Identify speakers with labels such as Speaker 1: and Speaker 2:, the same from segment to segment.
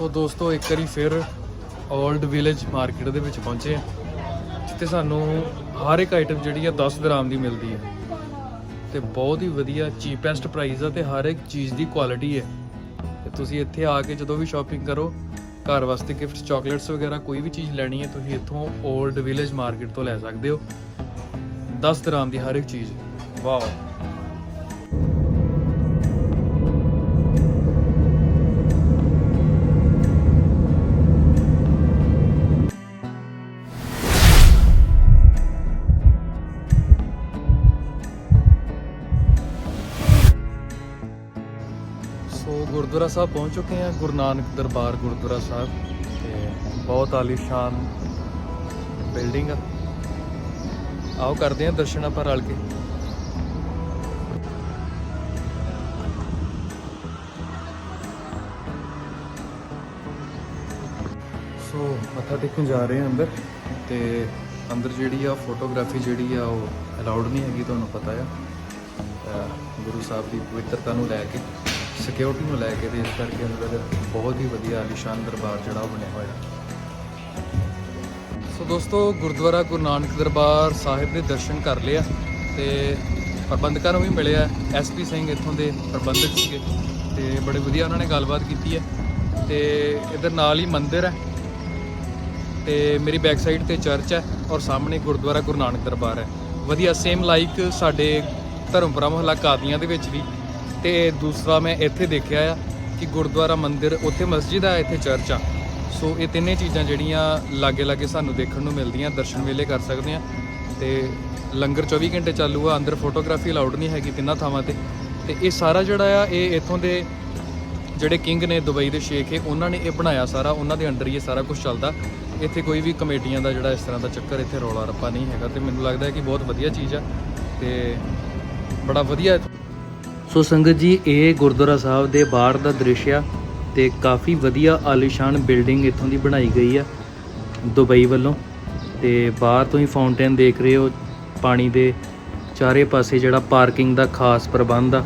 Speaker 1: ਸੋ ਦੋਸਤੋ, ਇੱਕ ਵਾਰੀ ਫਿਰ 올ਡ ਵਿਲੇਜ ਮਾਰਕੀਟ ਦੇ ਵਿੱਚ ਪਹੁੰਚੇ ਆ ਜਿੱਥੇ ਸਾਨੂੰ ਹਰ ਇੱਕ ਆਈਟਮ ਜਿਹੜੀ ਆ 10 ਦਰਾਮ ਦੀ ਮਿਲਦੀ ਹੈ ਤੇ ਬਹੁਤ ਹੀ ਵਧੀਆ ਚੀਪੈਸਟ ਪ੍ਰਾਈਸ ਆ ਤੇ ਹਰ ਇੱਕ ਚੀਜ਼ ਦੀ ਕੁਆਲਿਟੀ ਹੈ ਤੇ ਤੁਸੀਂ ਇੱਥੇ ਆ ਕੇ ਜਦੋਂ ਵੀ ਸ਼ਾਪਿੰਗ ਕਰੋ, ਘਰ ਵਾਸਤੇ ਗਿਫਟ ਚਾਕਲੇਟਸ ਵਗੈਰਾ ਕੋਈ ਵੀ ਚੀਜ਼ ਲੈਣੀ ਹੈ ਤੁਸੀਂ ਇੱਥੋਂ 올ਡ ਵਿਲੇਜ ਮਾਰਕੀਟ ਤੋਂ ਲੈ ਸਕਦੇ ਹੋ। 10 ਦਰਾਮ ਦੀ ਹਰ ਇੱਕ ਚੀਜ਼। ਵਾਓ ਗੁਰਦੁਆਰਾ ਸਾਹਿਬ ਪਹੁੰਚ ਚੁੱਕੇ ਹਾਂ, ਗੁਰੂ ਨਾਨਕ ਦਰਬਾਰ ਗੁਰਦੁਆਰਾ ਸਾਹਿਬ। ਤੇ ਬਹੁਤ ਆਲੀਸ਼ਾਨ ਬਿਲਡਿੰਗ ਆ। ਆਓ ਕਰਦੇ ਹਾਂ ਦਰਸ਼ਨ ਆਪਾਂ ਰਲ ਕੇ। ਸੋ ਮੱਥਾ ਟੇਕਣ ਜਾ ਰਹੇ ਹਾਂ ਅੰਦਰ। ਤੇ ਅੰਦਰ ਜਿਹੜੀ ਆ ਫੋਟੋਗ੍ਰਾਫੀ ਜਿਹੜੀ ਆ ਉਹ ਅਲਾਉਡ ਨਹੀਂ ਹੈਗੀ, ਤੁਹਾਨੂੰ ਪਤਾ ਆ। ਗੁਰੂ ਸਾਹਿਬ ਦੀ ਪਵਿੱਤਰਤਾ ਨੂੰ ਲੈ ਕੇ। ਸਿਕਿਉਰਿਟੀ ਨੂੰ ਲੈ ਕੇ ਤੇ ਇਸ ਕਰਕੇ ਅੰਦਰ ਬਹੁਤ ਹੀ ਵਧੀਆ ਆਲੀਸ਼ਾਨ ਦਰਬਾਰ ਜਿਹੜਾ ਉਹ ਬਣਿਆ ਹੋਇਆ। ਸੋ ਦੋਸਤੋ, ਗੁਰਦੁਆਰਾ ਗੁਰੂ ਨਾਨਕ ਦਰਬਾਰ ਸਾਹਿਬ ਦੇ ਦਰਸ਼ਨ ਕਰ ਲਿਆ ਤੇ ਪ੍ਰਬੰਧਕਾਂ ਨੂੰ ਵੀ ਮਿਲਿਆ ਐਸਪੀ ਸਿੰਘ ਇੱਥੋਂ ਦੇ ਪ੍ਰਬੰਧਕ ਸੀਗੇ ਤੇ ਬੜੇ ਵਧੀਆ ਉਹਨਾਂ ਨੇ ਗੱਲਬਾਤ ਕੀਤੀ ਹੈ ਤੇ ਇਧਰ ਨਾਲ ਹੀ ਮੰਦਿਰ ਹੈ ਤੇ ਮੇਰੀ ਬੈਕ ਸਾਈਡ ਤੇ ਚਰਚ ਹੈ ਔਰ ਸਾਹਮਣੇ ਗੁਰਦੁਆਰਾ ਗੁਰੂ ਨਾਨਕ ਦਰਬਾਰ ਹੈ। ਵਧੀਆ ਸੇਮ ਲਾਈਕ ਸਾਡੇ ਧਰਮਪੁਰਾ ਮਹੱਲਾ ਕਾਦੀਆਂ ਦੇ ਵਿੱਚ ਵੀ ਤੇ ਦੂਸਰਾ ਮੈਂ ਇੱਥੇ ਦੇਖਿਆ ਆ ਕਿ ਗੁਰਦੁਆਰਾ ਮੰਦਿਰ, ਉੱਥੇ ਮਸਜਿਦ ਆ, ਇੱਥੇ ਚਰਚ ਆ। ਸੋ ਇਹ ਤਿੰਨੇ ਚੀਜ਼ਾਂ ਜਿਹੜੀਆਂ ਲਾਗੇ ਲਾਗੇ ਸਾਨੂੰ ਦੇਖਣ ਨੂੰ ਮਿਲਦੀਆਂ, ਦਰਸ਼ਨ ਵੇਲੇ ਕਰ ਸਕਦੇ ਆ। ਤੇ ਲੰਗਰ 24 ਘੰਟੇ ਚਾਲੂ ਆ, ਅੰਦਰ ਫੋਟੋਗ੍ਰਾਫੀ ਅਲਾਉਡ ਨਹੀਂ ਹੈਗੀ ਤਿੰਨਾਂ ਥਾਵਾਂ ਤੇ। ਤੇ ਇਹ ਸਾਰਾ ਜਿਹੜਾ ਆ, ਇਹ ਇੱਥੋਂ ਦੇ ਜਿਹੜੇ ਕਿੰਗ ਨੇ, ਦੁਬਈ ਦੇ ਸ਼ੇਖ ਹੈ ਉਹਨਾਂ ਨੇ ਇਹ ਬਣਾਇਆ ਸਾਰਾ, ਉਹਨਾਂ ਦੇ ਅੰਡਰ ਹੀ ਇਹ ਸਾਰਾ ਕੁਝ ਚੱਲਦਾ। ਇੱਥੇ ਕੋਈ ਵੀ ਕਮੇਟੀਆਂ ਦਾ ਜਿਹੜਾ ਇਸ ਤਰ੍ਹਾਂ ਦਾ ਚੱਕਰ, ਇੱਥੇ ਰੌਲਾ ਰੱਪਾ ਨਹੀਂ ਹੈਗਾ। ਤੇ ਮੈਨੂੰ ਲੱਗਦਾ ਹੈ ਕਿ ਬਹੁਤ ਵਧੀਆ ਚੀਜ਼ ਆ। ਤੇ ਬੜਾ ਵਧੀਆ ਸੋ ਸੰਗਤ ਜੀ, ਇਹ ਗੁਰਦੁਆਰਾ ਸਾਹਿਬ ਦੇ ਬਾਹਰ ਦਾ ਦ੍ਰਿਸ਼ ਆ ਤੇ ਕਾਫੀ ਵਧੀਆ ਆਲੀਸ਼ਾਨ ਬਿਲਡਿੰਗ ਇੱਥੋਂ ਦੀ ਬਣਾਈ ਗਈ ਆ ਦੁਬਈ ਵੱਲੋਂ। ਤੇ ਬਾਹਰ ਤੁਸੀਂ ਫਾਊਂਟੇਨ ਦੇਖ ਰਹੇ ਹੋ, ਪਾਣੀ ਦੇ ਚਾਰੇ ਪਾਸੇ ਜਿਹੜਾ ਪਾਰਕਿੰਗ ਦਾ ਖਾਸ ਪ੍ਰਬੰਧ ਆ।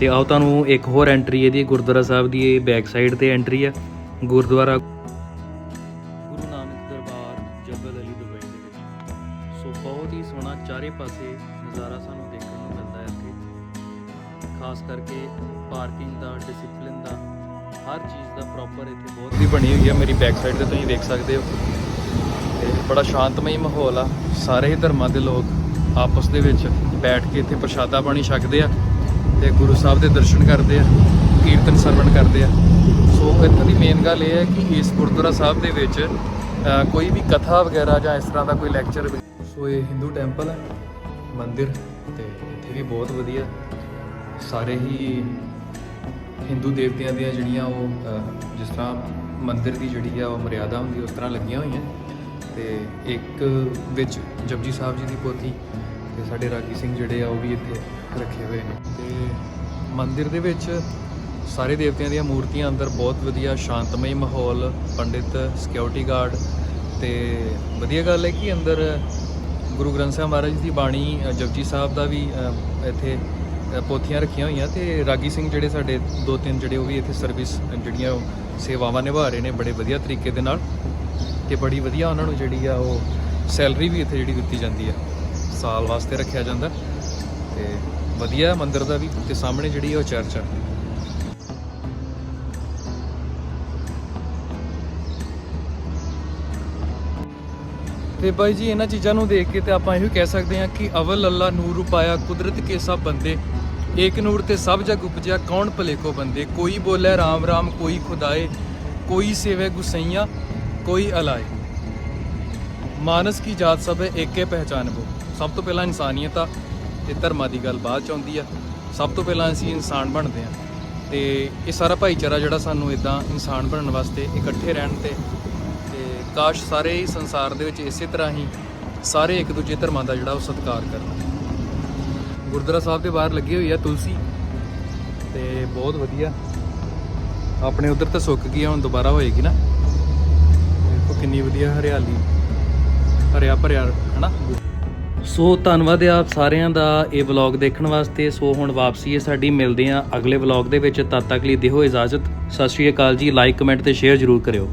Speaker 1: ਤੇ ਆਓ ਤੁਹਾਨੂੰ ਇੱਕ ਹੋਰ ਐਂਟਰੀ ਇਹਦੀ, ਗੁਰਦੁਆਰਾ ਸਾਹਿਬ ਦੀ ਇਹ ਬੈਕ ਸਾਈਡ ਤੇ ਐਂਟਰੀ ਆ, Gurdwara Guru Nanak Darbar Jebel Ali Dubai ਦੇ ਵਿੱਚ। ਸੋ ਬਹੁਤ ਹੀ ਸੋਹਣਾ ਚਾਰੇ ਪਾਸੇ ਨਜ਼ਾਰਾ ਸਾਨੂੰ ਖਾਸ ਕਰਕੇ ਪਾਰਕਿੰਗ ਦਾ ਡਿਸਪਲਿਨ ਦਾ, ਹਰ ਚੀਜ਼ ਦਾ ਪ੍ਰੋਪਰ ਇੱਥੇ ਬਹੁਤ ਹੀ ਬਣੀ ਹੋਈ ਆ ਮੇਰੀ ਬੈਕ ਸਾਈਡ ਤੇ ਤੁਸੀਂ ਦੇਖ ਸਕਦੇ ਹੋ। ਤੇ ਬੜਾ ਸ਼ਾਂਤਮਈ ਮਾਹੌਲ ਆ। ਸਾਰੇ ਹੀ ਧਰਮਾਂ ਦੇ ਲੋਕ ਆਪਸ ਦੇ ਵਿੱਚ ਬੈਠ ਕੇ ਇੱਥੇ ਪ੍ਰਸ਼ਾਦਾ ਪਾਣੀ ਛਕਦੇ ਆ ਤੇ ਗੁਰੂ ਸਾਹਿਬ ਦੇ ਦਰਸ਼ਨ ਕਰਦੇ ਆ, ਕੀਰਤਨ ਸਰਵਣ ਕਰਦੇ ਆ। ਸੋ ਇੱਥੋਂ ਦੀ ਮੇਨ ਗੱਲ ਇਹ ਹੈ ਕਿ ਇਸ ਗੁਰਦੁਆਰਾ ਸਾਹਿਬ ਦੇ ਵਿੱਚ ਕੋਈ ਵੀ ਕਥਾ ਵਗੈਰਾ ਜਾਂ ਇਸ ਤਰ੍ਹਾਂ ਦਾ ਕੋਈ ਲੈਕਚਰ ਸੋ ਇਹ ਹਿੰਦੂ ਟੈਂਪਲ ਹੈ, ਮੰਦਿਰ ਤੇ ਇੱਥੇ ਵੀ ਬਹੁਤ ਵਧੀਆ। ਸਾਰੇ ਹੀ ਹਿੰਦੂ ਦੇਵਤਿਆਂ ਦੀਆਂ ਜਿਹੜੀਆਂ ਉਹ ਜਿਸ ਤਰ੍ਹਾਂ ਮੰਦਿਰ ਦੀ ਜਿਹੜੀ ਆ ਉਹ ਮਰਿਆਦਾ ਹੁੰਦੀ, ਉਸ ਤਰ੍ਹਾਂ ਲੱਗੀਆਂ ਹੋਈਆਂ। ਤੇ ਇੱਕ ਵਿੱਚ ਜਪਜੀ ਸਾਹਿਬ ਜੀ ਦੀ ਪੋਥੀ ਤੇ ਸਾਡੇ ਰਾਗੀ ਸਿੰਘ ਜਿਹੜੇ ਆ ਉਹ ਵੀ ਇੱਥੇ ਰੱਖੇ ਹੋਏ ਨੇ। ਤੇ ਮੰਦਿਰ ਦੇ ਵਿੱਚ ਸਾਰੇ ਦੇਵਤਿਆਂ ਦੀਆਂ ਮੂਰਤੀਆਂ ਅੰਦਰ ਬਹੁਤ ਵਧੀਆ ਸ਼ਾਂਤਮਈ ਮਾਹੌਲ, ਪੰਡਿਤ ਸਿਕਿਉਰਿਟੀ ਗਾਰਡ ਤੇ ਵਧੀਆ ਗੱਲ ਹੈ ਕਿ ਅੰਦਰ ਗੁਰੂ ਗ੍ਰੰਥ ਸਾਹਿਬ ਮਹਾਰਾਜ ਦੀ ਬਾਣੀ ਜਪਜੀ ਸਾਹਿਬ ਦਾ ਵੀ ਇੱਥੇ ਪੋਥੀਆਂ ਰੱਖੀਆਂ ਹੋਈਆਂ ਤੇ ਰਾਗੀ ਸਿੰਘ ਜਿਹੜੇ ਸਾਡੇ ਦੋ ਤਿੰਨ ਜਿਹੜੇ ਉਹ ਵੀ ਇੱਥੇ ਸਰਵਿਸ ਜਿਹੜੀਆਂ ਸੇਵਾਵਾਂ ਨਿਭਾ ਰਹੇ ਨੇ ਬੜੇ ਵਧੀਆ ਤਰੀਕੇ ਦੇ ਨਾਲ ਤੇ ਬੜੀ ਵਧੀਆ ਉਹਨਾਂ ਨੂੰ ਜਿਹੜੀ ਆ ਉਹ ਸੈਲਰੀ ਵੀ ਇੱਥੇ ਜਿਹੜੀ ਦਿੱਤੀ ਜਾਂਦੀ ਆ, ਸਾਲ ਵਾਸਤੇ ਰੱਖਿਆ ਜਾਂਦਾ ਤੇ ਵਧੀਆ ਮੰਦਿਰ ਦਾ ਵੀ ਤੇ ਸਾਹਮਣੇ ਜਿਹੜੀ ਉਹ ਚਰਚ ਆ। ਤੇ ਬਾਈ ਜੀ, ਇਹਨਾਂ ਚੀਜ਼ਾਂ ਨੂੰ ਦੇਖ ਕੇ ਤੇ ਆਪਾਂ ਇਹੋ ਕਹਿ ਸਕਦੇ ਹਾਂ ਕਿ ਅਵਲ ਅੱਲਾ ਨੂਰ ਪਾਇਆ ਕੁਦਰਤ ਕੇ ਸਭ ਬੰਦੇ, ਏਕ ਨੂਰ ਤੇ ਸਭ ਜਗ ਉਪਜਿਆ, ਕੌਣ ਭਲੇ ਕੋ ਬੰਦੇ? ਕੋਈ ਬੋਲੇ ਰਾਮ ਰਾਮ, ਕੋਈ ਖੁਦਾਏ, ਕੋਈ ਸੇਵੇ ਗੁਸਈਆ, ਕੋਈ ਅਲਾਏ। ਮਾਨਸ ਕੀ ਜਾਤ ਸਭ ਹੈ, ਏਕੇ ਪਹਿਚਾਨਬੋ ਸਭ ਤੋਂ ਪਹਿਲਾਂ ਇਨਸਾਨੀਅਤ ਆ ਤੇ ਧਰਮਾਂ ਦੀ ਗੱਲ ਬਾਅਦ ਚ ਆਉਂਦੀ ਆ। ਸਭ ਤੋਂ ਪਹਿਲਾਂ ਅਸੀਂ ਇਨਸਾਨ ਬਣਦੇ ਆ ਤੇ ਇਹ ਸਾਰਾ ਭਾਈਚਾਰਾ ਜਿਹੜਾ ਸਾਨੂੰ ਇਦਾਂ ਇਨਸਾਨ ਬਣਨ ਵਾਸਤੇ ਇਕੱਠੇ ਰਹਿਣ ਤੇ ਕਾਸ਼ ਸਾਰੇ ਹੀ ਸੰਸਾਰ ਦੇ ਵਿੱਚ ਇਸੇ ਤਰ੍ਹਾਂ ਹੀ ਸਾਰੇ ਇੱਕ ਦੂਜੇ ਧਰਮਾਂ ਦਾ ਜਿਹੜਾ ਉਹ ਸਤਿਕਾਰ ਕਰਨ। ਗੁਰਦੁਆਰਾ ਸਾਹਿਬ ਦੇ ਬਾਹਰ ਲੱਗੀ ਹੋਈ ਆ ਤੁਲਸੀ। ਤੇ ਬਹੁਤ ਵਧੀਆ। ਆਪਣੇ ਉਧਰ ਤਾਂ ਸੁੱਕ ਗਈ ਆ, ਹੁਣ ਦੁਬਾਰਾ ਹੋਏਗੀ ਨਾ। ਦੇਖੋ ਕਿੰਨੀ ਵਧੀਆ ਹਰਿਆਲੀ। ਹਰਿਆ ਭਰਿਆ ਹਨਾ? ਸੋ ਧੰਨਵਾਦ ਹੈ ਆਪ ਸਾਰਿਆਂ ਦਾ ਇਹ ਵਲੌਗ ਦੇਖਣ ਵਾਸਤੇ। ਸੋ ਹੁਣ ਵਾਪਸੀ ਹੈ ਸਾਡੀ। ਮਿਲਦੇ ਹਾਂ ਅਗਲੇ ਵਲੌਗ ਦੇ ਵਿੱਚ। ਤਦ ਤੱਕ ਲਈ ਦਿਓ ਇਜਾਜ਼ਤ। ਸਤਿ ਸ਼੍ਰੀ ਅਕਾਲ ਜੀ। ਲਾਈਕ ਕਮੈਂਟ ਤੇ ਸ਼ੇਅਰ ਜ਼ਰੂਰ ਕਰਿਓ।